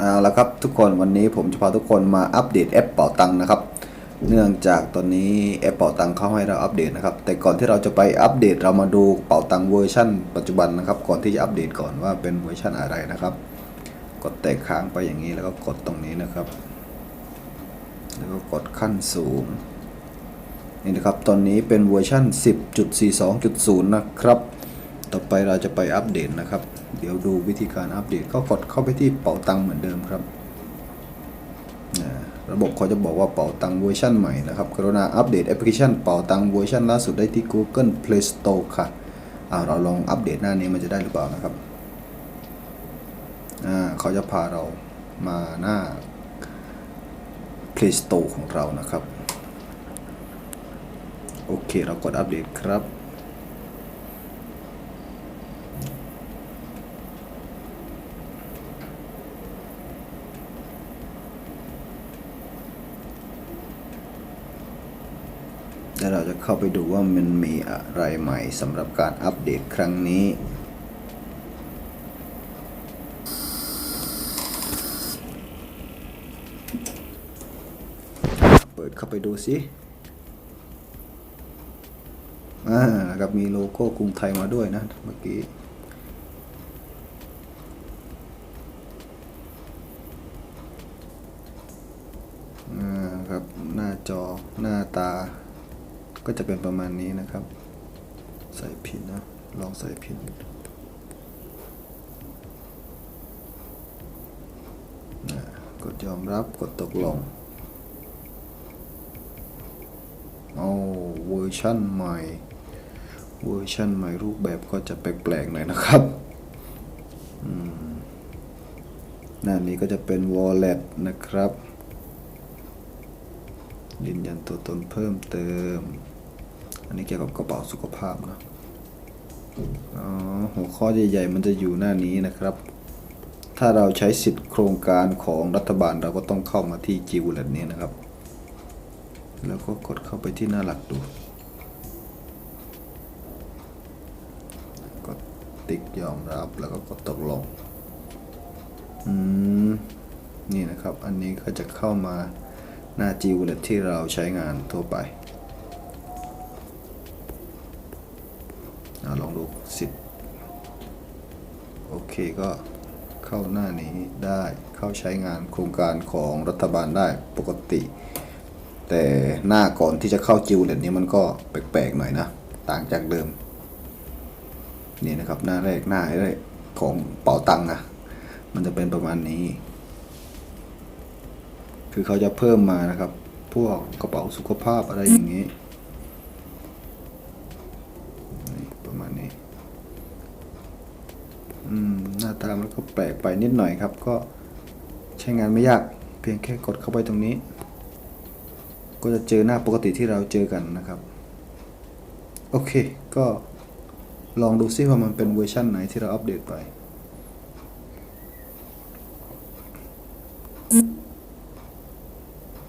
เอาละครับทุกคนวันนี้ผมจะพาทุกคนมาอัปเดตแอปเป่าตังค์นะครับ เนื่องจากตอนนี้แอปเป่าตังค์เข้าให้เราอัปเดตนะครับ แต่ก่อนที่เราจะไปอัปเดตเรามาดูเป่าตังค์เวอร์ชันปัจจุบันนะครับ ก่อนที่จะอัปเดตก่อนว่าเป็นเวอร์ชันอะไรนะครับ กดแตะค้างไปอย่างนี้แล้วก็กดตรงนี้นะครับ แล้วก็กดขั้นสูงนี่นะครับตอนนี้เป็นเวอร์ชัน10.42.0 นะครับ ต่อไปเราจะไปอัปเดตนะครับ เดี๋ยวดูวิธีการอัปเดตก็กดเข้าไปที่เป๋าตังเหมือนเดิมครับ ระบบเขาจะบอกว่าเป๋าตังเวอร์ชันใหม่นะครับกรุณาอัปเดตแอปพลิเคชันเป๋าตังเวอร์ชันล่าสุดได้ที่ Google Play Store ค่ะอาเราลองอัปเดตหน้านี้มันจะได้หรือเปล่านะครับเขาจะพาเรามาหน้า Play Store ของเรานะครับ โอเค เรากดอัปเดตครับ แล้วเราจะเข้าไปดูว่ามันมีอะไรใหม่สำหรับการอัปเดตครั้งนี้ เปิดเข้าไปดูสิอ่านะครับมีโลโก้กรุงไทยมาด้วยนะเมื่อกี้อ่าครับหน้าจอหน้าตา ก็จะเป็นประมาณนี้นะครับ ใส่พินนะ ลองใส่พินนะกดยอมรับกดตกลงเอาเวอร์ชั่นใหม่ เวอร์ชั่นใหม่รูปแบบก็จะแปลกๆหน่อยนะครับหน้านี้ก็จะเป็น wallet นะครับ ยืนยันตัวตนเพิ่มเติม อันนี้เกี่ยวกับกระเป๋าสุขภาพนะอ๋อหัวข้อใหญ่ๆมันจะอยู่หน้านี้นะครับ ถ้าเราใช้สิทธิ์โครงการของรัฐบาลเราก็ต้องเข้ามาที่ g w a l l e t นี้นะครับ แล้วก็กดเข้าไปที่หน้าหลักดูกดติ๊กยอมรับแล้วก็กดตกลงอืมนี่นะครับ อันนี้ก็จะเข้ามาหน้า G Wallet ที่เราใช้งานทั่วไป อลองดูสิโอเคก็เข้าหน้านี้ได้เข้าใช้งานโครงการของรัฐบาลได้ปกติ แต่หน้าก่อนที่จะเข้า G Wallet นี้มันก็แปลกๆหน่อยนะ ต่างจากเดิม นี่นะครับหน้าแรกหน้าแรกของเป๋าตังค์นะมันจะเป็นประมาณนี้ คือเขาจะเพิ่มมานะครับ พวกกระเป๋าสุขภาพอะไรอย่างนี้ประมาณนี้ อืม ห น้าตามันก็แปลกไปนิดหน่อยครับ ก็ใช้งานไม่ยากเพียงแค่กดเข้าไปตรงนี้ ก็จะเจอหน้าปกติที่เราเจอกันนะครับ โอเค ก็ลองดูซิว่ามันเป็นเวอร์ชั่นไหนที่เราอัปเดตไป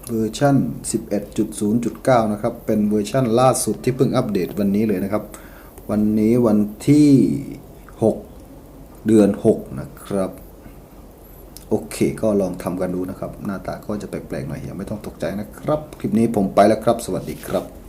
เวอร์ชัน11.0.9 นะครับ เป็นเวอร์ชันล่าสุดที่เพิ่งอัปเดตวันนี้เลยนะครับ วันนี้วันที่ 6 เดือน 6 นะครับ โอเค ก็ลองทำกันดูนะครับ หน้าตาก็จะแปลกๆหน่อยอย่าไม่ต้องตกใจนะครับ คลิปนี้ผมไปแล้วครับ สวัสดีครับ